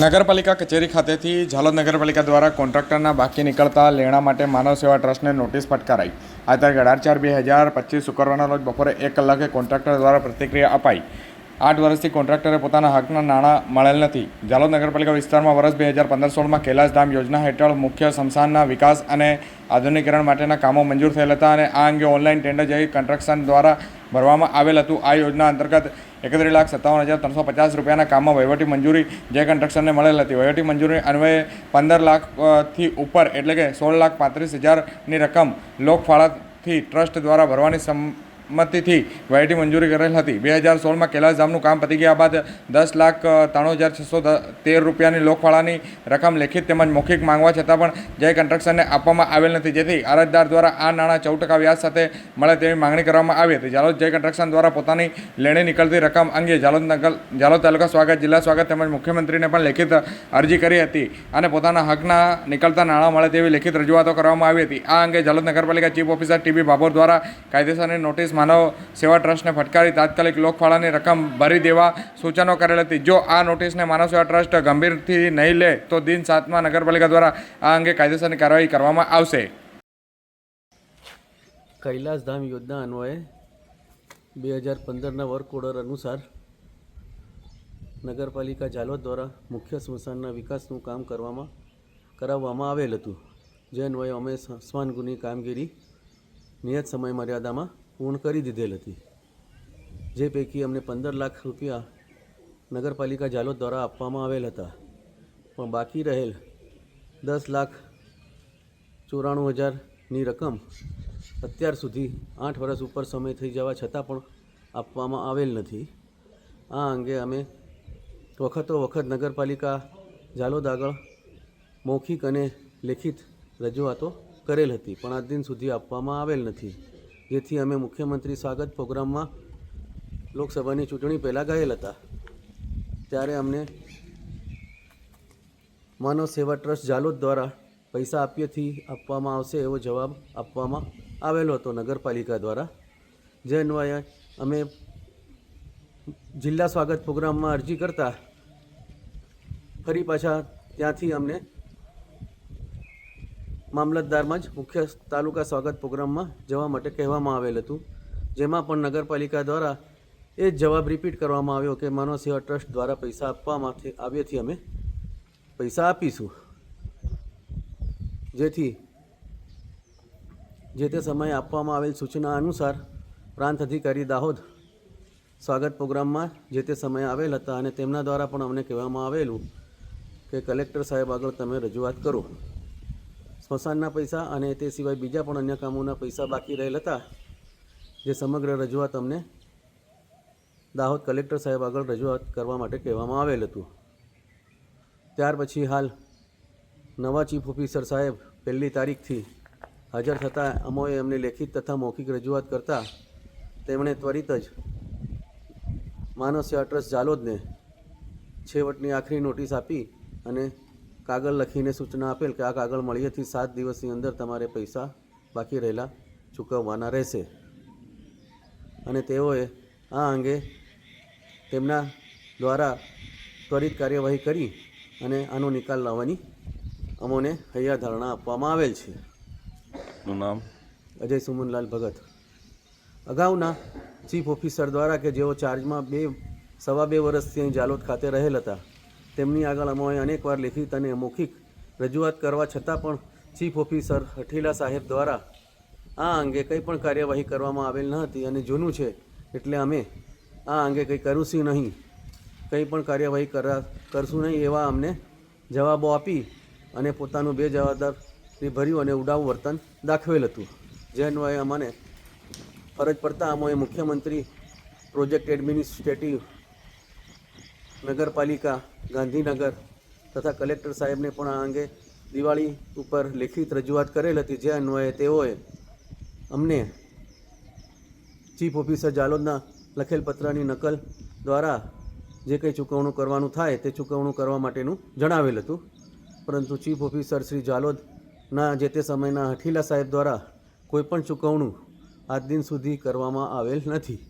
નગરપાલિકા કચેરી ખાતેથી ઝાલોદ નગરપાલિકા દ્વારા કોન્ટ્રાક્ટરના બાકી નીકળતા લેણા માટે માનવ સેવા ટ્રસ્ટને નોટિસ ફટકારાઈ. આ તારીખ અઢાર ચાર બે હજાર પચીસ શુક્રવારના રોજ બપોરે એક કલાકે કોન્ટ્રાક્ટર દ્વારા પ્રતિક્રિયા અપાઈ. આઠ વર્ષથી કોન્ટ્રાક્ટરે પોતાના હકના નાણાં મળેલ નથી. જાલોદ નગરપાલિકા વિસ્તારમાં વર્ષ બે હજાર પંદર સોળમાં કૈલાસધામ યોજના હેઠળ મુખ્ય સ્મશાનના વિકાસ અને આધુનિકરણ માટેના કામો મંજૂર થયેલ હતા અને આ અંગે ઓનલાઈન ટેન્ડર જેવી કન્સ્ટ્રક્શન દ્વારા ભરવામાં આવેલ હતું. આ યોજના અંતર્ગત એકત્રીસ લાખ સત્તાવન હજાર ત્રણસો પચાસ રૂપિયાના કામમાં વહીવટી મંજૂરી જે કન્સ્ટ્રક્શનને મળેલ હતી. વહીવટી મંજૂરી અન્વયે પંદર લાખથી ઉપર એટલે કે સોળ લાખ પાંત્રીસ હજારની રકમ લોકફાળાથી ટ્રસ્ટ દ્વારા ભરવાની સંમતિથી વાયટી મંજૂરી કરેલ હતી. બે હજાર સોળમાં કૈલાસધામનું કામ પતી ગયા બાદ દસ લાખ ત્રાણું હજાર છસો તેર રૂપિયાની લોકફાળાની રકમ લેખિત તેમજ મૌખિક માંગવા છતાં પણ જય કન્સ્ટ્રક્શનને આપવામાં આવેલ નથી. જેથી અરજદાર દ્વારા આ નાણાં ચૌદ ટકા વ્યાજ સાથે મળે તેવી માંગણી કરવામાં આવી હતી. જાલોદ જય કન્સ્ટ્રક્શન દ્વારા પોતાની લેણી નીકળતી રકમ અંગે જાલોદ નગર જાલોદ તાલુકા સ્વાગત, જિલ્લા સ્વાગત તેમજ મુખ્યમંત્રીને પણ લેખિત અરજી કરી હતી અને પોતાના હકના નીકળતા નાણાં મળે તેવી લેખિત રજૂઆતો કરવામાં આવી હતી. આ અંગે જાલોદ નગરપાલિકા ચીફ ઓફિસર ટીબી ભાભોર દ્વારા કાયદેસરની નોટિસ માનવ સેવા ટ્રસ્ટને ફટકારી તાત્કાલિક લોકફાળાની રકમ ભરી દેવા સૂચનો કરેલ હતી. જો આ નોટિસને માનવ સેવા ટ્રસ્ટ ગંભીરથી નહીં લે, તો દિન સાતમાં નગરપાલિકા દ્વારા આ અંગે કાયદેસરની કાર્યવાહી કરવામાં આવશે. કૈલાસધામ યોજના અન્વયે બે હજાર પંદરના વર્ક ઓર્ડર અનુસાર નગરપાલિકા ઝાલોદ દ્વારા મુખ્ય સ્મશાનના વિકાસનું કામ કરવામાં, કરાવવામાં આવેલ હતું. જે અન્વયે અમે સ- સ્મશાનગૃહની કામગીરી નિયત સમય મર્યાદામાં પૂર્ણ કરી દીધેલ હતી. જે પૈકી અમને પંદર લાખ રૂપિયા નગરપાલિકા જાલોદ દ્વારા આપવામાં આવેલ હતા. પણ બાકી રહેલ દસ લાખ ચોરાણું હજારની રકમ અત્યાર સુધી આઠ વર્ષ ઉપર સમય થઈ જવા છતાં પણ આપવામાં આવેલ નથી. આ અંગે અમે વખતો વખત નગરપાલિકા ઝાલોદ આગળ મૌખિક અને લેખિત રજૂઆતો કરેલ હતી, પણ આજ દિન સુધી આપવામાં આવેલ નથી. જેથી અમે મુખ્યમંત્રી સ્વાગત પ્રોગ્રામમાં લોકસભાની ચૂંટણી પહેલાં ગયેલ હતા. ત્યારે અમને માનવ સેવા ટ્રસ્ટ જાલોદ દ્વારા પૈસા આપીએથી આપવામાં આવશે એવો જવાબ આપવામાં આવેલો હતો નગરપાલિકા દ્વારા. જે અન્વયે અમે જિલ્લા સ્વાગત પ્રોગ્રામમાં અરજી કરતા ફરી પાછા ત્યાંથી અમને મામલતદારમાં જ મુખ્ય તાલુકા સ્વાગત પ્રોગ્રામમાં જવા માટે કહેવામાં આવેલ હતું. જેમાં પણ નગરપાલિકા દ્વારા એ જ જવાબ રિપીટ કરવામાં આવ્યો કે માનવ સેવા ટ્રસ્ટ દ્વારા પૈસા આપવામાંથી આવ્યાથી અમે પૈસા આપીશું. જેથી, જે તે સમયે આપવામાં આવેલ સૂચના અનુસાર પ્રાંત અધિકારી દાહોદ સ્વાગત પ્રોગ્રામમાં જે તે સમયે આવેલ હતા અને તેમના દ્વારા પણ અમને કહેવામાં આવેલું કે કલેક્ટર સાહેબ આગળ તમે રજૂઆત કરો. સ્મશાનના પૈસા અને તે સિવાય બીજા પણ અન્ય કામોના પૈસા બાકી રહેલ હતા, જે સમગ્ર રજૂઆત અમને દાહોદ કલેક્ટર સાહેબ આગળ રજૂઆત કરવા માટે કહેવામાં આવેલ હતું. ત્યાર પછી હાલ નવા ચીફ ઓફિસર સાહેબ પહેલી તારીખથી હાજર થતાં અમોએ એમને લેખિત તથા મૌખિક રજૂઆત કરતાં તેમણે ત્વરિત જ માનસ્ય સેવા જાલોદને છેવટની આખરી નોટિસ આપી અને કાગળ લખીને સૂચના આપેલ કે આ કાગળ મળીએથી સાત દિવસની અંદર તમારે પૈસા બાકી રહેલા ચૂકવવાના રહેશે. અને તેઓએ આ અંગે તેમના દ્વારા ત્વરિત કાર્યવાહી કરી અને આનો નિકાલ લાવવાની અમોને હૈયા ધારણા આપવામાં આવેલ છે. નામ? અજય સુમનલાલ ભગત. અગાઉના ચીફ ઓફિસર દ્વારા કે જેઓ ચાર્જમાં બે સવા બે વર્ષથી અહીં જાલોદ ખાતે રહેલ હતા તેમની આગળ અમે અનેકવાર લેખિત અને મૌખિક રજૂઆત કરવા છતાં પણ ચીફ ઓફિસર હઠીલા સાહેબ દ્વારા આ અંગે કંઈ પણ કાર્યવાહી કરવામાં આવેલ ન હતી અને જૂનું છે એટલે અમે આ અંગે કંઈ કરીશું નહીં, કંઈ પણ કાર્યવાહી કરા, કરશું નહીં એવા અમને જવાબો આપી અને પોતાનું બે જવાબદારી ભર્યું અને ઉડાવું વર્તન દાખવેલ હતું. જે અન્વયે અમને ફરજ પડતા અમોએ મુખ્યમંત્રી, પ્રોજેક્ટ એડમિનિસ્ટ્રેટિવ નગરપાલિકા, ગાંધીનગર તથા કલેક્ટર સાહેબને પણ આ અંગે દિવાળી ઉપર લેખિત રજૂઆત કરેલ હતી. જે અન્વયે તેઓએ અમને ચીફ ઓફિસર જાલોદના લખેલ પત્રની નકલ દ્વારા જે કંઈ ચૂકવણું કરવાનું થાય તે ચૂકવણું કરવા માટેનું જણાવેલ હતું. પરંતુ ચીફ ઓફિસર શ્રી જાલોદના જે તે સમયના હઠીલા સાહેબ દ્વારા કોઈપણ ચૂકવણું આજ દિન સુધી કરવામાં આવેલ નથી.